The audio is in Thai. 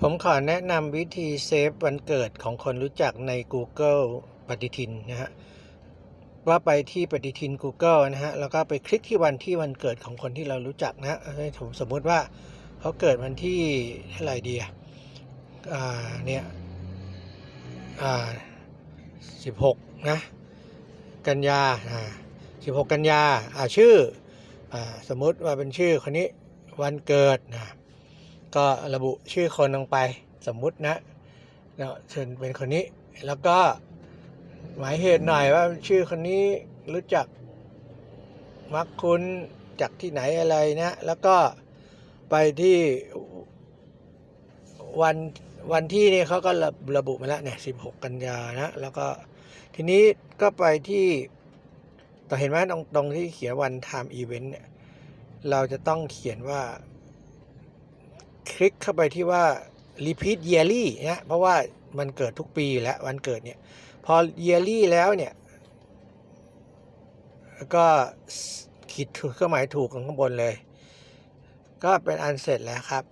ผมขอแนะนำวิธีเซฟวันเกิดของคนรู้จักใน Google ปฏิทินนะฮะว่าไปที่ปฏิทิน Google นะฮะแล้วก็ไปคลิกที่วันที่วันเกิดของคนที่เรารู้จักนะฮะผมสมมติว่าเขาเกิดวันที่เท่าไหร่ดีอ่าเนี่ยอ่าสิบหกนะกันยาอ่าสิบหกกันยาอ่าชื่ออ่าสมมติว่าเป็นชื่อคนนี้วันเกิดนะ ก็ระบุชื่อคนลงไปสมมุตินะเนาะเชิญเป็นคนนี้ แล้วก็หมายเหตุหน่อยว่าชื่อคนนี้รู้จักมักคุ้นจากที่ไหนอะไรนะ แล้วก็ไปที่วันวันที่นี่เขาก็ระระบุมาแล้วเนี่ยสิบหกกันยานะ แล้วก็ทีนี้ก็ไปที่ต่อเห็นไหมตรงตรงที่เขียนวัน time event เนี่ย เราจะต้องเขียนว่า คลิกเข้าไปที่ว่า repeat yearly นะเพราะว่ามันเกิดทุกปีอยู่แล้ววันเกิดเนี่ย พอ yearly แล้วเนี่ย ก็ขีดเครื่องหมายถูกข้างบนเลย ก็เป็นอันเสร็จแล้วครับ